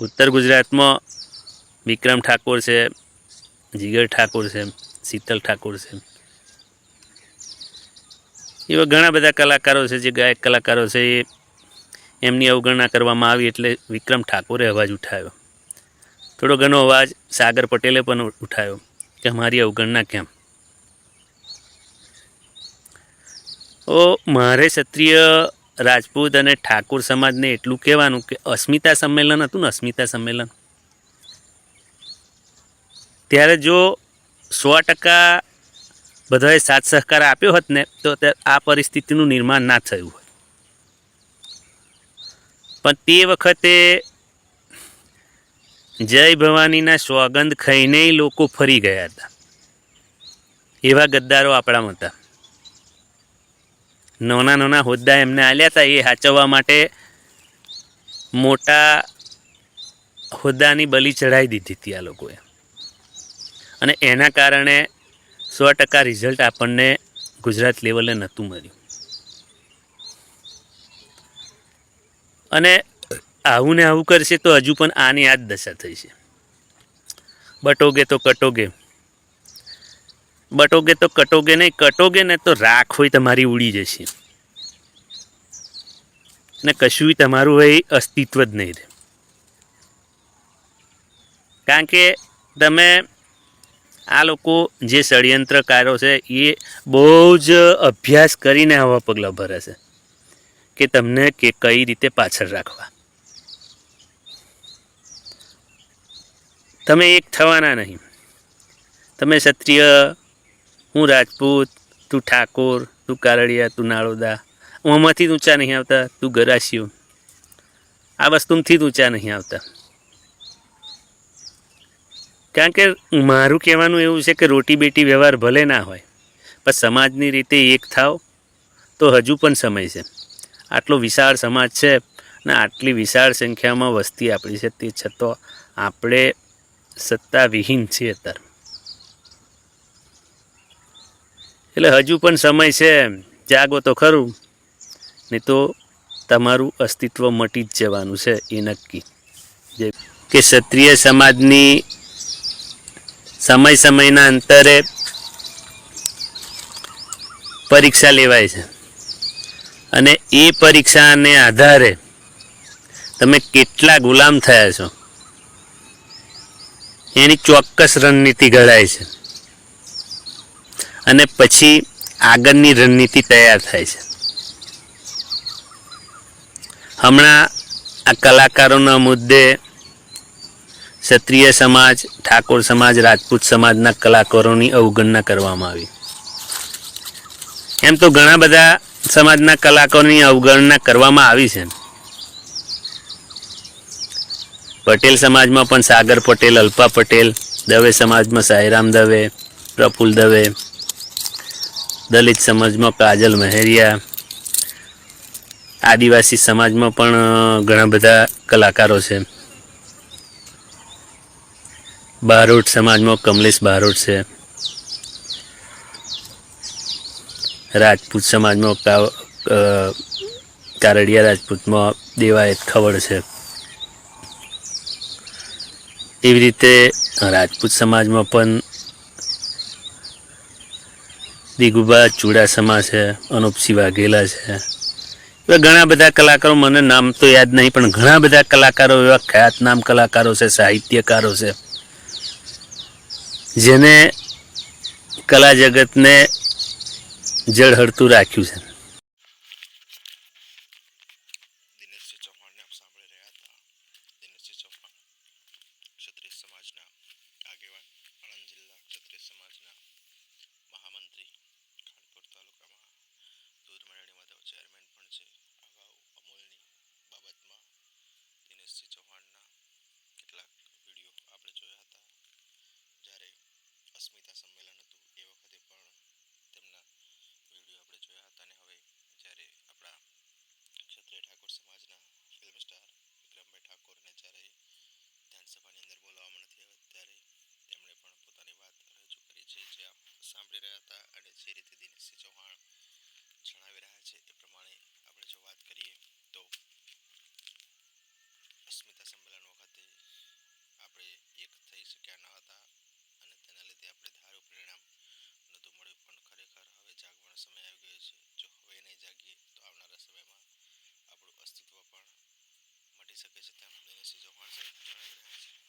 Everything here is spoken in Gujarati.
ઉત્તર ગુજરાતમાં વિક્રમ ઠાકોર છે, જીગર ઠાકોર છે, શીતલ ઠાકોર છે. એવા ઘણા બધા કલાકારો છે, જે ગાયક કલાકારો છે, એ એમની અવગણના કરવામાં આવી એટલે વિક્રમ ઠાકોરે અવાજ ઉઠાવ્યો. થોડો ઘણો અવાજ સાગર પટેલે પણ ઉઠાવ્યો કે અમારી અવગણના કેમ? ઓ, મારે ક્ષત્રિય રાજપૂત અને ઠાકોર સમાજને એટલું કહેવાનું કે અસ્મિતા સંમેલન હતું ને અસ્મિતા સંમેલન. ત્યારે જો સો ટકા બધાએ સાથ સહકાર આપ્યો હોત ને, તો આ પરિસ્થિતિનું નિર્માણ ના થયું હોય પણ તે વખતે જય ભવાનીના સોગંદ ખાઈને લોકો ફરી ગયા હતા. એવા ગદ્દારો આપણામાં હતા. નાના નાના હોદ્દા એમને આલ્યા હતા એ સાચવવા માટે મોટા હોદ્દાની બલી ચડાવી દીધી હતી આ લોકોએ. અને એના કારણે સો ટકા રિઝલ્ટ આપણને ગુજરાત લેવલે નહોતું મળ્યું. અને આવું ને આવું કરશે તો હજુ પણ આની આ જ દશા થઈ છે. બટોગે તો કટોગે. બટોગે તો કટોગે નહીં, કટોગે ને તો રાખ હોય તમારી ઉડી જશે. ને કશું તમારું હોય અસ્તિત્વ જ નહીં રહે. કારણ કે તમે આ લોકો જે ષડયંત્રકારો છે, એ બહુ જ અભ્યાસ કરીને આવા પગલાં ભરે છે કે તમને કે કઈ રીતે પાછળ રાખવા. તમે એક થવાના નહીં. તમે ક્ષત્રિય હું રાજપૂત, તું ઠાકોર, તું કારડિયા તું નાળોદા. આમાંથી ઊંચા નહીં આવતા, તું ગરાશિયો આ વસ્તુથી જ ઊંચા નહીં આવતા. કારણ કે મારું કહેવાનું એવું છે કે રોટી બેટી વ્યવહાર ભલે ના હોય, પણ સમાજની રીતે એક થાવ તો હજુ પણ સમય છે. આટલો વિશાળ સમાજ છે ને આટલી વિશાળ સંખ્યામાં વસ્તી આપણી છે, તે છતાં આપણે સત્તાવિહીન છીએ અત્યારે. એટલે હજુ પણ સમય છે, જાગો તો ખરું. નહીં તો તમારું અસ્તિત્વ મટી જ જવાનું છે, એ નક્કી. જે કે ક્ષત્રિય સમાજની સમય સમયના અંતરે પરીક્ષા લેવાય છે. અને એ પરીક્ષાને આધારે તમે કેટલા ગુલામ થયા છો. એની ચોક્કસ રણનીતિ ઘડાય છે. અને પછી આગળની રણનીતિ તૈયાર થાય છે. હમણાં આ કલાકારોના મુદ્દે ક્ષત્રિય સમાજ, ઠાકોર સમાજ, રાજપૂત સમાજના કલાકારોની અવગણના કરવામાં આવી. એમ તો ઘણા બધા સમાજના કલાકારોની અવગણના કરવામાં આવી છે. પટેલ સમાજમાં પણ સાગર પટેલ, અલ્પા પટેલ, દવે સમાજમાં સાંઈરામ દવે, પ્રફુલ દવે દલિત સમાજમાં કાજલ મહેરિયા, આદિવાસી સમાજમાં પણ ઘણા બધા કલાકારો છે. બારોટ સમાજમાં કમલેશ બારોટ છે. રાજપૂત સમાજમાં કારડિયા રાજપૂતમાં દેવાયત ખવડ છે. એવી રીતે રાજપૂત સમાજમાં પણ દિગુબા, ચુડાસમા છે અનુપસિંહ વાઘેલા છે. એવા ઘણા બધા કલાકારો મને નામ તો યાદ નહીં, પણ ઘણા બધા કલાકારો એવા ખ્યાતનામ કલાકારો છે, સાહિત્યકારો છે, જેને કલા જગતને જળહળતું રાખ્યું છે. સમાજના આગેવાન, આણંદ જિલ્લા ક્ષત્રિય સમાજના મહામંત્રી. હતા અને જે રીતે દિનેશસિંહ ચૌહાણ જણાવી રહ્યા છે એ પ્રમાણે આપણે જો વાત કરીએ તો અસ્મિતા સંમેલન વખતે આપણે એક થઈ શક્યા ન હતા અને તેના લીધે આપણે ધારું પરિણામ નહોતું મળ્યું. પણ ખરેખર હવે જાગવાનો સમય આવી ગયો છે. જો હવે નહીં જાગીએ તો આવનારા સમયમાં આપણું અસ્તિત્વ પણ મટી શકે છે તેમ દિનેશસિંહ ચૌહાણ સાહેબ જણાવી રહ્યા છે.